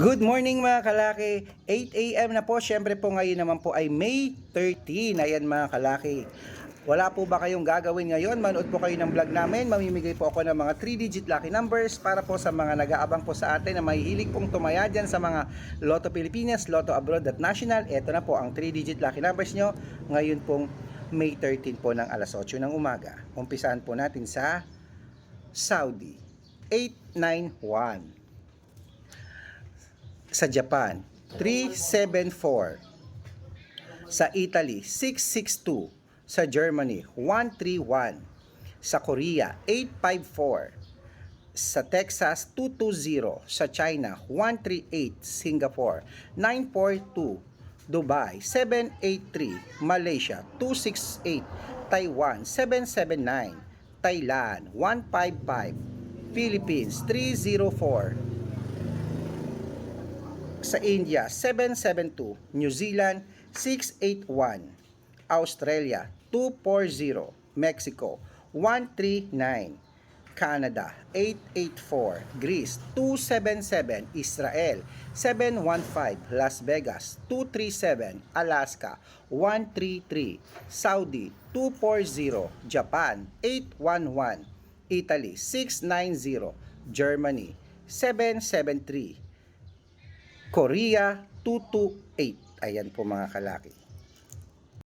Good morning mga kalaki. 8 a.m. na po. Siyempre po ngayon naman po ay May 13. Ayan mga kalaki. Wala po ba kayong gagawin ngayon? Manood po kayo ng vlog namin. Mamimigay po ako ng mga 3-digit lucky numbers para po sa mga nag-aabang po sa atin na mahihilig pong tumaya dyan sa mga Lotto Pilipinas, Lotto Abroad at National. Ito na po ang 3-digit lucky numbers nyo. Ngayon pong May 13 po ng alas 8 ng umaga. Umpisahan po natin sa Saudi. 891 sa Japan. 374 sa Italy 662 sa Germany 131 sa Korea 854 sa Texas 220 sa China 138 Singapore 942 Dubai 783 Malaysia 268 Taiwan 779 Thailand 155 Philippines 304 sa India 772, New Zealand 681, Australia 240, Mexico 139, Canada 884, Greece 277, Israel 715, Las Vegas 237, Alaska 133, Saudi 240, Japan 811, Italy 690, Germany 773, Korea 228. Ayan po mga kalaki.